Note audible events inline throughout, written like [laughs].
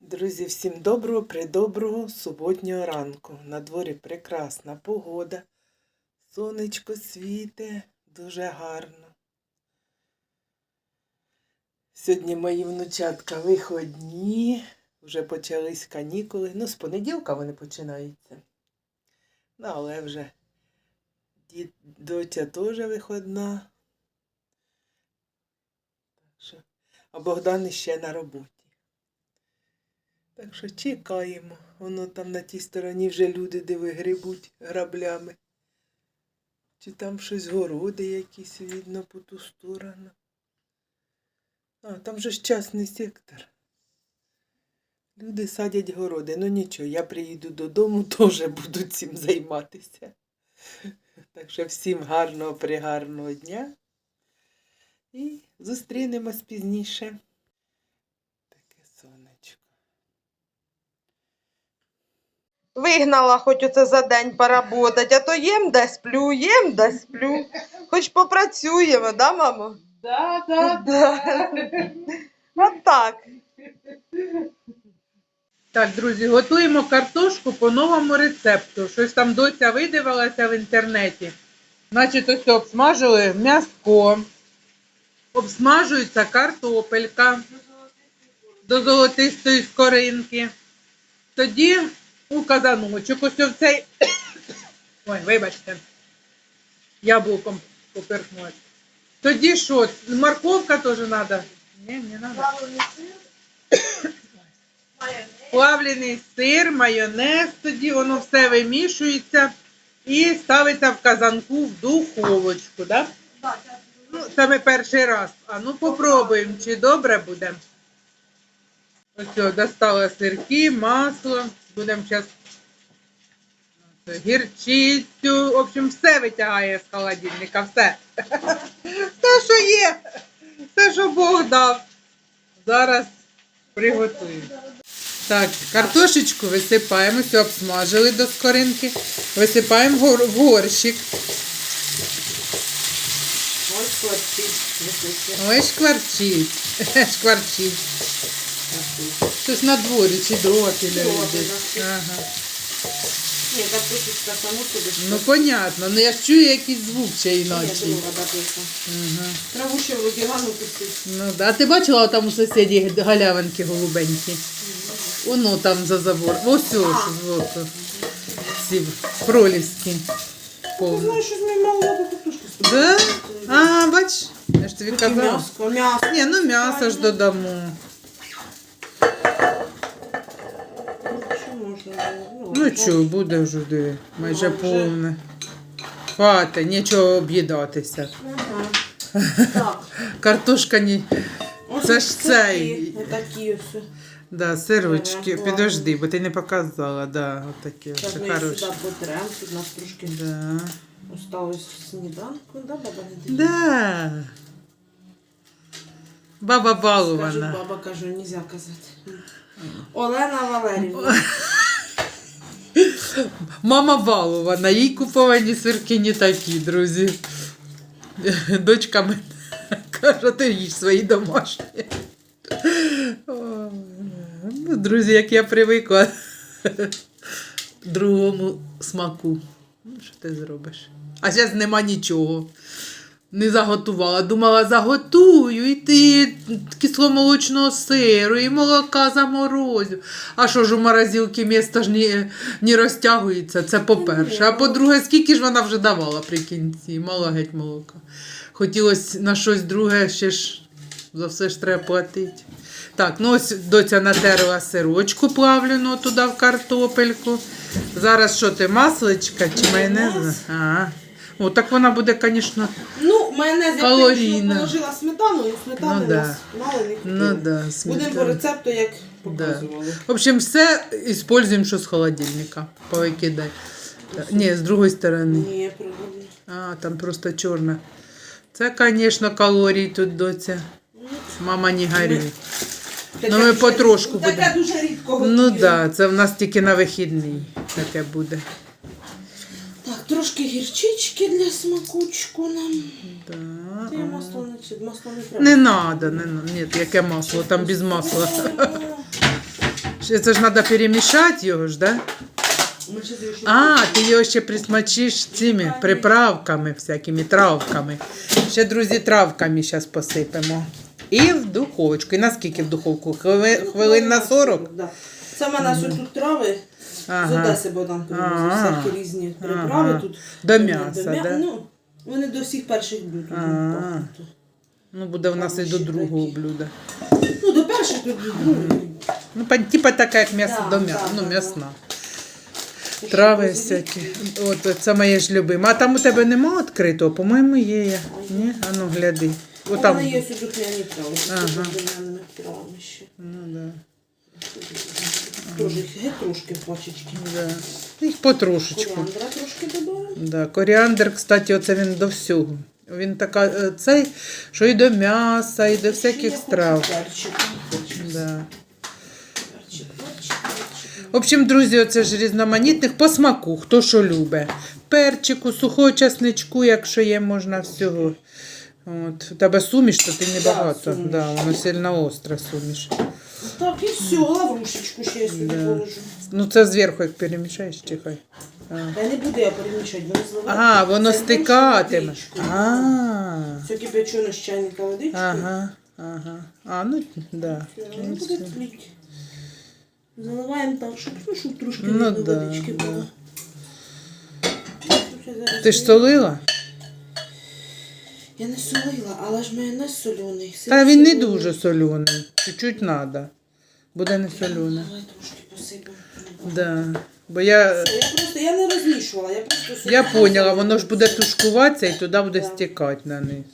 Друзі, всім доброго, придоброго суботнього ранку. На дворі прекрасна погода. Сонечко світе, дуже гарно. Сьогодні мої внучатка виходні, вже почались канікули. Ну, з понеділка вони починаються. Ну, але вже дід, доця теж виходна. А Богдан ще на роботі. Так що чекаємо. Воно там на тій стороні вже люди диви грибуть граблями. Чи там щось городи якісь видно по ту сторону. А, там же ж частний сектор. Люди садять городи. Ну нічого, я приїду додому, [laughs] теж буду цим займатися. Так що всім гарного пригарного дня. І зустрінемось пізніше. Таке сонечко. Вигнала хоч оце за день поработать, а то їм де сплю, їм де сплю. Хоч попрацюємо, да, мамо? Да, да, Да. От так. Так, друзі, готуємо картошку по новому рецепту. Щось там доця видивилася в інтернеті. Значить, ось обсмажили м'яско, обсмажується картопелька до золотистої скоринки. Тоді у казаночок, ось в цей. [coughs] Ой, вибачте, яблуком поперхнулась. Тоді що, морковка теж треба? Ні, не треба. [coughs] Плавлений сир, майонез, тоді воно все вимішується і ставиться в казанку в духовочку, да? Ну, ми перший раз. А ну попробуємо, чи добре буде. Ось достала сирки, масло. Будемо зараз гірчицю. В общем, все витягає з холодильника, все. [laughs] Все, що є, все, що Бог дав. Зараз приготуємо. Так, картошечку висипаємо, все обсмажили до скоринки. Висипаємо в горщик. Ось хлопчик. Ой, шкварчить. Шкварчить. Щось на дворі чи люди. да. Ага. Ні, картошечка саму собі. Ну, понятно. Ну я ж чую якийсь звук ще бабуся. Ага. Траву ще гану пустить. Ну, да. А ти бачила там у сусіді галявинки голубенькі? Воно там за забор. Ось ось збоку. Ці проліски. Повні. Знаєш, що з моєю мало картошку Да? А, бач, я ж тобі казала. м'яско, м'ясо. Ні, ну м'ясо ж додамо. Що можна? Ну що, буде вже диви, майже повне. Хвата, нічого об'їдатися. Ага. Так. [laughs] Картошка ні. Ось Це ж такі, цей. Отакі ось. Да, сирочки. Ага, Підожди, бо ти не показала. Да, отакі. Так, Це ми їх сюди потрем, тут у нас трошки Да. осталось сніданку, да, баба не дає? Да. Баба Кажу, балована. баба кажу, нельзя казати. Олена Валерівна. Мама балована, їй куповані сирки не такі, друзі. Дочка мене [laughs] каже, ти їж свої домашні. Ну, друзі, як я привикла [laughs] другому смаку. Ну, що ти зробиш? А зараз нема нічого. Не заготувала. Думала, заготую і ти кисломолочного сиру, і молока заморозю. А що ж у морозилки місто ж не, не розтягується, це по-перше. А по-друге, скільки ж вона вже давала при кінці? Мало геть молока. Хотілося на щось друге ще ж за все ж треба платити. Так, ну ось доця натерла сирочку плавлену туди в картопельку. Зараз що ти, масличка чи майонез? Майонез. О, так вона буде, звісно, Ну, майонез я Калорійна. положила сметану, і сметани Ну, ну, да. нас мало не ну да, Будемо сметана. по рецепту, як показували. В общем, все используем, що з холодильника. Повикидай. Ні, з другої сторони. Ні, правильно. А, там просто чорна. Це, звісно, калорії тут доця. Мама не горюй. Ну, ми потрошку Таке будемо. дуже рідко Ну так, да, це в нас тільки на вихідний таке буде. Трошки гірчички для смакучку нам. Да. Це я масло не, чи- масло не треба. Не треба, не, на- ні, яке масло, там без масла. Ще Це ж треба перемішати його ж, да? Ми ще зайшли. А, ти його ще присмачиш цими приправками, всякими травками. Ще, друзі, травками зараз посипемо. І в духовочку. І наскільки в духовку? Хвили- Хвилин на 40? Да. Мене ось тут трави. Ага. З Одеси Богдан привозив, Ага. всякі різні приправи Ага. тут. До м'яса, до м'я- да? Ну, вони до всіх перших блюд. Ага. Ну, буде в нас і до другого такі. блюда. Ну, до перших тут ну, Ну, типа така, як м'ясо Да, до м'яса. да, Ну, да, м'ясна. ще Трави всякі. От, це моє ж любиме. А там у тебе нема відкритого? По-моєму, є. Ні? А ну гляди. У Отам. мене є сюди трави. Ага. Ага. Ну, да. Геть трошки пачечки. Да. Їх потрошечку. Коріандра трошки додаємо. Да. Коріандр, кстати, оце він до всього. Він така, е, цей, що і до м'яса, і до всяких страв. Перчик. Да. Перчик, перчик, перчик. В общем, друзі, оце ж різноманітних по смаку, хто що любить. Перчику, сухого часничку, якщо є, можна всього. От. У тебе суміш, то ти небагато. суміш. Да, воно сильно остре суміш. Так, і все, лаврушечку ще я сюди положу. Ну це зверху, як перемішаєш, чихай. А. Та не буде я перемішати, воно зливає. Ага, воно Це стикатиме. водичку. А. Все кипячено з чайника водички. Ага, ага. А, ну да. Воно буде тліть. Заливаємо так, щоб, ну, щоб трошки Ну, да, водички да. було. Тут я зараз Ти ж солила? Я не солила, але ж майонез соляний. Та він не дуже соляний. Чуть-чуть треба. Буде не трошки посипемо. Да. Бо я, Я просто я не розмішувала, я просто собі я поняла, воно ж буде тушкуватися і туди буде Да. стікати на низ.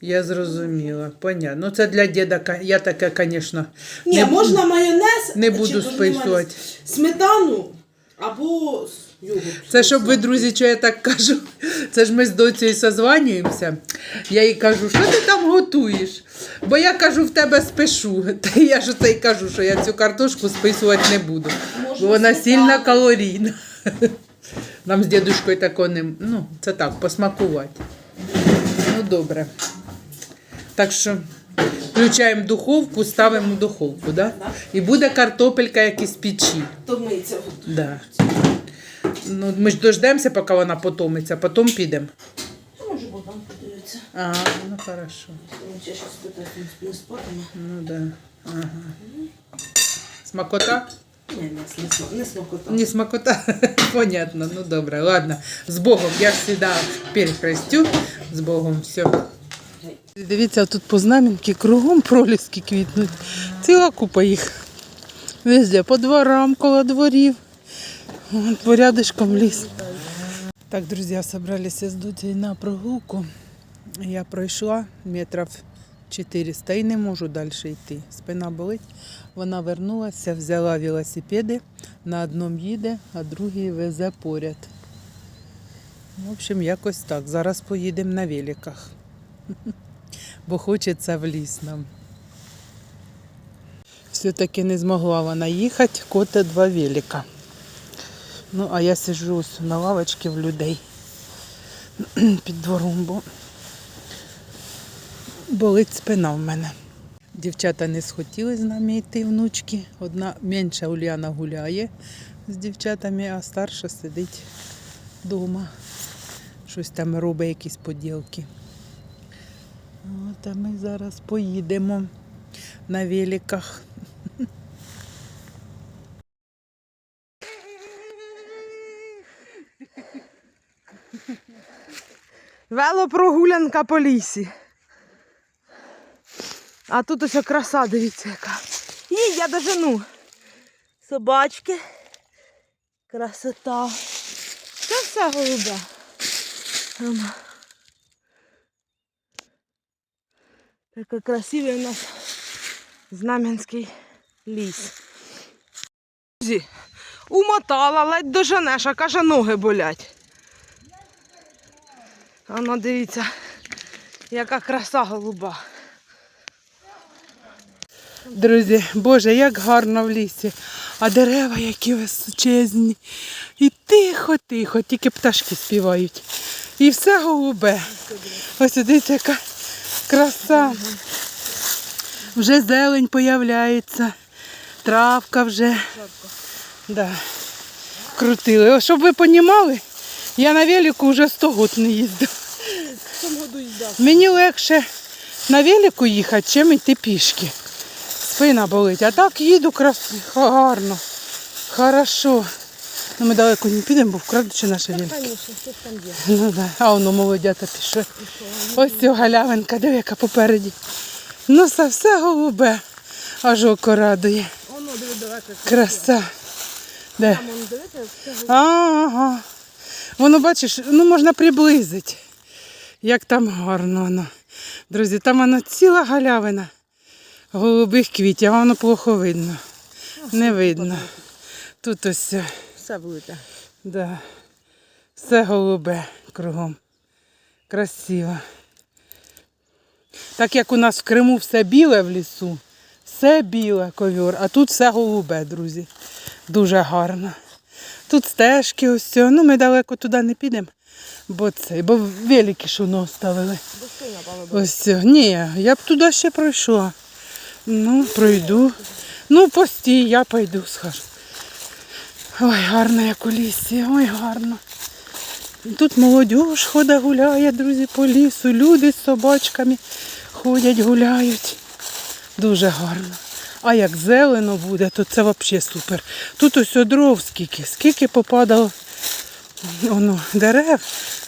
Я зрозуміла. Понятно. Ну це для діда, ка- я таке, звісно, Ні, не, можна майонез. не чи буду списувати. Сметану або йогурт. Це щоб ви, друзі, що я так кажу. Це ж ми з доцею созванюємося. Я їй кажу, що ти там готуєш? Бо я кажу, в тебе спишу. Та я ж це й кажу, що я цю картошку списувати не буду. Бо вона сильно калорійна. Нам з дідушкою такого не. Ну, це так, посмакувати. Ну, добре. Так що включаємо духовку, ставимо в духовку, да? Да. І буде картопелька як із печі. То миться. Да. Ну, ми ж дождемося, поки вона потомиться, потім підемо. А може Богдан подивиться. Ага, ну хорошо. Він ще щось питає, не спатиме. Ну да. Ага. Смакота? Ні, не, не, не смакота. Не смакота. [laughs] Понятно, ну добре, ладно. З Богом. Я ж завжди перехрестю. З Богом все. Дивіться, тут по знам'янки кругом проліски квітнуть. Ціла купа їх. Везде, по дворам, коло дворів. Порядочком ліс. Так, друзі, собралися з Дудею на прогулку. Я пройшла метрів 400 і не можу далі йти. Спина болить. Вона вернулася, взяла велосипеди, на одному їде, а другий везе поряд. В общем, якось так. Зараз поїдемо на великах. [laughs] Бо хочеться в ліс нам. Все-таки не змогла вона їхати, коте два велика. Ну, а я сиджу ось на лавочці в людей [clears throat] під двором, бо болить спина в мене. Дівчата не схотіли з нами йти, внучки. Одна менша Уляна гуляє з дівчатами, а старша сидить вдома. Щось там робить, якісь поділки. От, а ми зараз поїдемо на великах. [laughs] Велопрогулянка по лісі. А тут ось краса, дивіться яка. Їй, я дожену. Собачки. Красота. Це все голубе. Такий красивий у нас Знам'янський ліс. Друзі, Умотала, ледь доженеш, а каже, ноги болять. А ну дивіться, яка краса голуба. Друзі, Боже, як гарно в лісі. А дерева які височезні. І тихо-тихо, тільки пташки співають. І все голубе. Ось дивіться, яка краса. Вже зелень появляється. травка вже. Да. Крутили. Щоб ви розуміли, я на велику вже 100 років не їздив. В цьому году їздав. Мені легше на велику їхати, чим йти пішки. Спина болить. А так їду крас... гарно. Хорошо. Ну, ми далеко не підемо, бо вкрадуть наше велик. Звісно, що ж там є. Ну да. А воно молодята пішли. Ось ця галявинка, диви, яка попереді. Ну все, все голубе. Аж око радує. Далеко. Краса. Де? Ага. Воно, бачиш, ну можна приблизити. Як там гарно воно. Друзі, там воно ціла галявина голубих квітів, а воно плохо видно. Не видно. Тут ось, все, все да. все голубе кругом. Красиво. Так як у нас в Криму все біле в лісу, все біле ковер, а тут все голубе, друзі. Дуже гарно. Тут стежки ось. цього. Ну, ми далеко туди не підемо, бо це, бо великі шуно ставили. Ось цього. Ні, я б туди ще пройшла. Ну, пройду. Ну, постій, я пойду, скажу. Ой, гарно як у лісі, ой, гарно. Тут молодь ходить, гуляє, друзі, по лісу. Люди з собачками ходять, гуляють. Дуже гарно. А як зелено буде, то це взагалі супер. Тут ось дров скільки, скільки попадало [laughs] воно, дерев.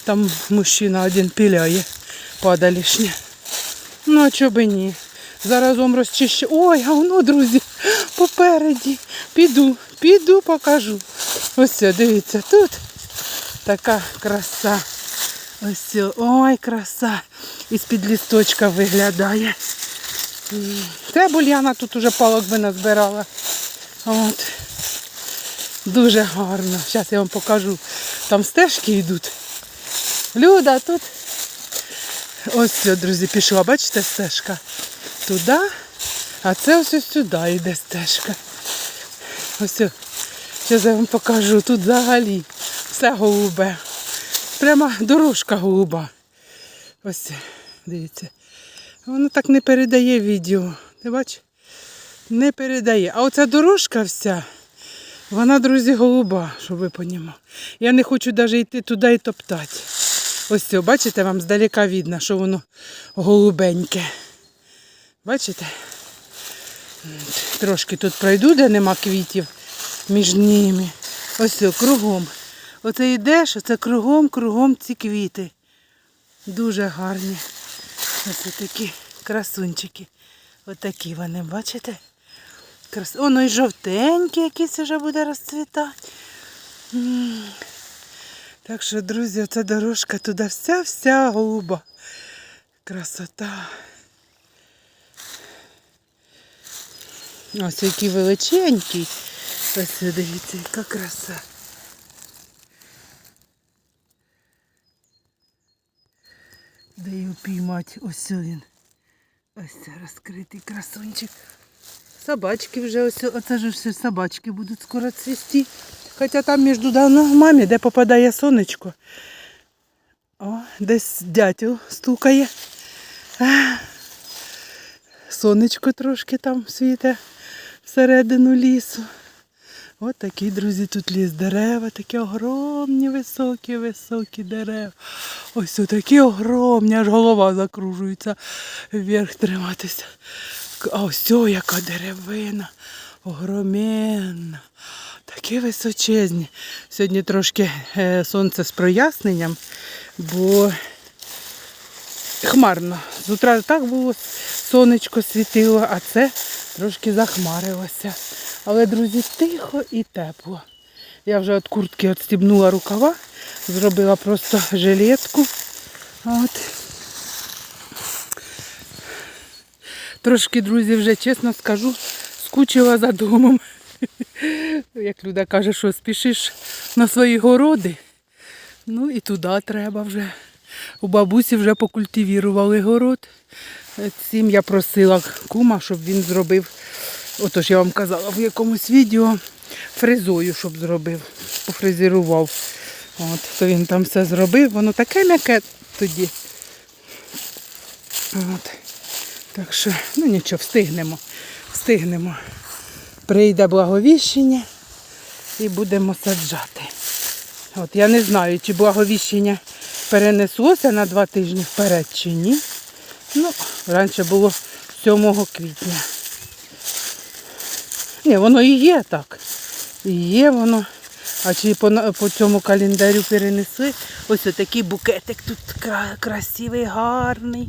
Там мужчина один піляє падалішня. Ну, а чого би ні? Заразом розчищу. Ой, а воно, друзі, попереді. Піду, піду, покажу. Ось це, дивіться, тут така краса. Ось це, ой, краса. Із-під лісточка виглядає. Це бульяна тут уже палок би назбирала. От. Дуже гарно. Зараз я вам покажу. Там стежки йдуть. Люда, тут Ось, друзі, пішла, бачите, стежка туди, а це ось ось сюди йде стежка. Ось, зараз я вам покажу, тут взагалі все голубе. Прямо дорожка голуба. Ось, дивіться. Воно так не передає відео. Ти бачиш? Не передає. А оця дорожка вся, вона, друзі, голуба, щоб ви понімали. Я не хочу навіть йти туди і топтати. Ось це, бачите, вам здалека видно, що воно голубеньке. Бачите? Трошки тут пройду, де нема квітів між ними. Ось це, кругом. Оце йдеш, оце кругом, кругом ці квіти. Дуже гарні. Ось такі красунчики. Отакі вони, бачите? Крас... Оно і жовтенький якийсь вже буде розцвітати. Так що, друзі, ця дорожка туди вся-вся голуба. Красота. Ось який величенький. Ось дивіться, яка краса. Його піймати? Ось він. Ось це розкритий красунчик. Собачки вже ось, оце ж все собачки будуть скоро цвісти. Хоча там між домами, де попадає сонечко. О, десь дятел стукає. Сонечко трошки там світе всередину лісу. Ось такі, друзі, тут ліс дерева, такі огромні, високі, високі дерева. Ось такі огромні, аж голова закружується вверх триматися. Ось яка деревина, огроменна. Такі височезні. Сьогодні трошки е, сонце з проясненням, бо хмарно. З утра так було, сонечко світило, а це трошки захмарилося. Але, друзі, тихо і тепло. Я вже від куртки відстібнула рукава, зробила просто жилетку. От. Трошки, друзі, вже чесно скажу, скучила за домом. Як Люда каже, що спішиш на свої городи. Ну і туди треба вже. У бабусі вже покультивірували город. Цим я просила кума, щоб він зробив. Отож я вам казала в якомусь відео фрезою, щоб зробив, пофрезерував. От, то він там все зробив, воно таке м'яке тоді. От. Так що, ну нічого, встигнемо. Встигнемо. прийде благовіщення і будемо саджати. От я не знаю, чи благовіщення перенеслося на два тижні вперед чи ні. Ну, раніше було 7 квітня. Ні, воно і є так. І є воно. А чи по, по цьому календарю перенесли? Ось такий букетик тут кра- красивий, гарний,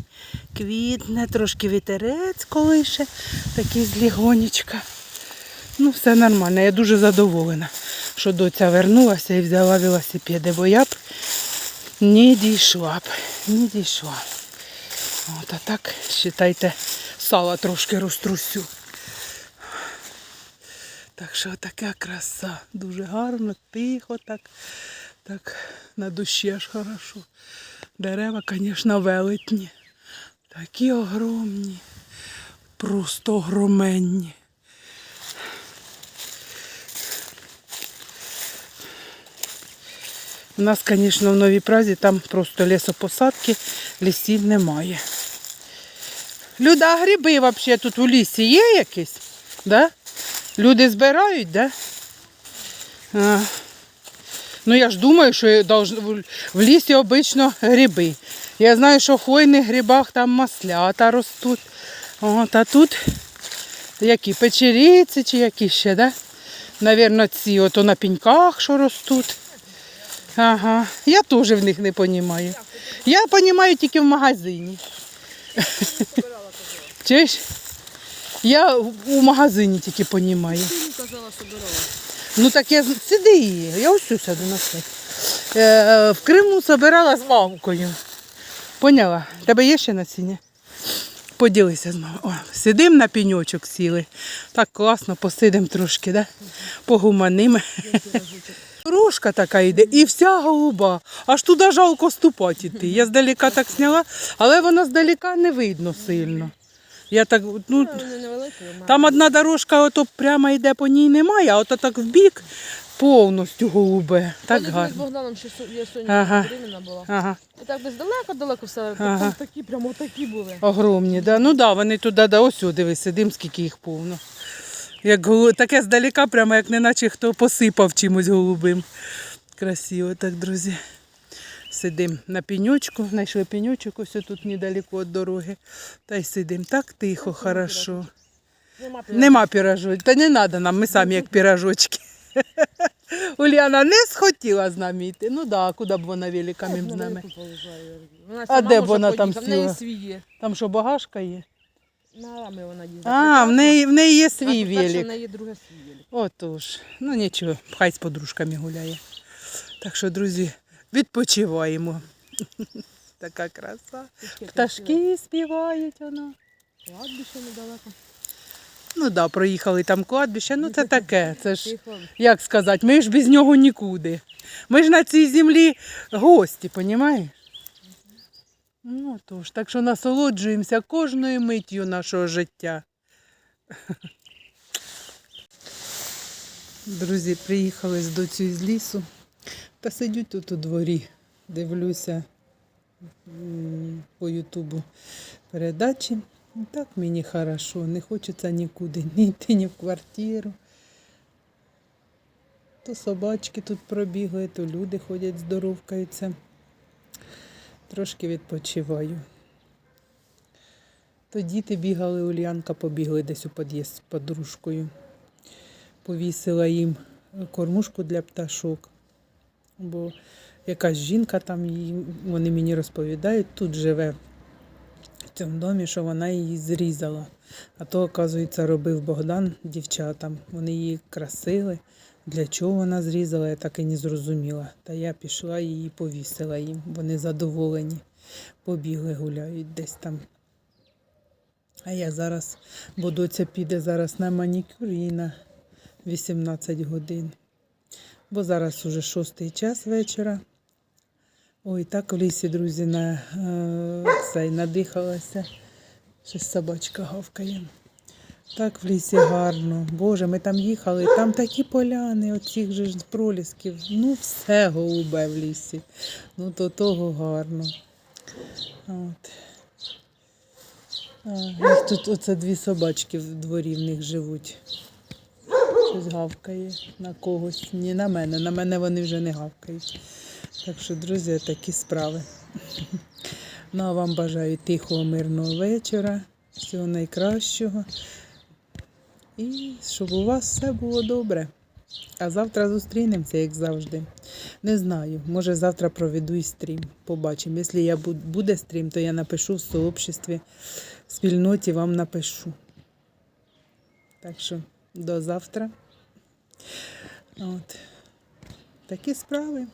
квітне, трошки вітерець колише, такий з лігонечка. Ну, все нормально. Я дуже задоволена, що доця вернулася і взяла велосипеди, бо я б не дійшла б, не дійшла. От, а так, вважайте, сала трошки розтрусю. Так що така краса. Дуже гарно, тихо, так, так на душі аж хорошо. Дерева, звісно, велетні. Такі огромні, просто огроменні. У нас, звісно, в Новій Празі там просто лісопосадки, лісів немає. Люда, гриби взагалі тут у лісі є якісь? Да? Люди збирають, да? А. Ну я ж думаю, що в- лісі обично гриби. Я знаю, що в хвойних грибах там маслята ростуть. От, а тут які печеріці чи які ще, да? Навірно, ці ото на пеньках, що ростуть. Ага. Я теж в них не розумію. Я розумію тільки в магазині. [laughs] Чуєш? Я у магазині тільки розумію. казала, собирала. Ну так я сиди її, я ось сяду на. Е, в Криму збирала з мамкою. Поняла? Тебе є ще насіння? Поділися з мамою. О, сидим на піньочок сіли. Так класно, посидим трошки, да? погуманим. Рожка така йде і вся голуба. Аж туди жалко ступати йти. Я здалека так зняла, але вона здалека не видно сильно. Я так, ну, там одна дорожка ото прямо йде по ній немає, а ото так в бік повністю голубе. Так Ми з гарно. Богданом ще со- я сьогодні Ага. беременна була. Ага, І так десь далеко-далеко все. Ага. Там такі, прямо такі були. огромні, да. Ну да, вони туди, да, ось сюди сидим, скільки їх повно. Як голу... Таке здалека, прямо як неначе хто посипав чимось голубим. Красиво так, друзі. Сидим на пеньочку, знайшли пеньочок ось тут недалеко від дороги. Та й сидим так тихо, хорошо. Нема Нема піражочок. Та не треба нам, ми самі як піражочки. [laughs] Уляна не схотіла з нами йти. Ну так, да, куди б вона великами з нами. А де б вона там сіла? Там що, багажка є? А, в неї, в неї є свій велик. Отож, ну нічого, хай з подружками гуляє. Так що, друзі, відпочиваємо. [laughs] Така краса. Пташки співають воно. Кладбище недалеко. Ну так, да, проїхали там кладбище, ну це таке. Це ж як сказати, ми ж без нього нікуди. Ми ж на цій землі гості, понімаєш? Ну тож, так що насолоджуємося кожною миттю нашого життя. [laughs] Друзі, приїхали з доцю з лісу та сидю тут у дворі, дивлюся по Ютубу передачі. Так мені хорошо, не хочеться нікуди ні йти, ні в квартиру. То собачки тут пробігли, то люди ходять, здоровкаються. Трошки відпочиваю. То діти бігали, Ульянка побігли десь у під'їзд з подружкою. Повісила їм кормушку для пташок. Бо якась жінка там, їй- вони мені розповідають, тут живе в цьому домі, що вона її зрізала. А то, оказується, робив Богдан дівчатам. Вони її красили. Для чого вона зрізала, я так і не зрозуміла. Та я пішла і її повісила їм. Вони задоволені. Побігли, гуляють десь там. А я зараз, бо доця піде зараз на манікюр їй на 18 годин. Бо зараз уже шостий час вечора. Ой, так в лісі, друзі, на е, цей надихалася. Щось собачка гавкає. Так в лісі гарно. Боже, ми там їхали, там такі поляни, оцих же ж пролісків. Ну, все голубе в лісі. Ну, то того гарно. От. А, тут оце дві собачки в дворі в них живуть. Щось гавкає на когось. Ні на мене. На мене вони вже не гавкають. Так що, друзі, такі справи. Ну, а вам бажаю тихого, мирного вечора, всього найкращого. І щоб у вас все було добре. А завтра зустрінемося, як завжди. Не знаю, може завтра проведу і стрім. Побачимо. Якщо я буде стрім, то я напишу в сообществі, в спільноті вам напишу. Так що до завтра. От. Такі справи.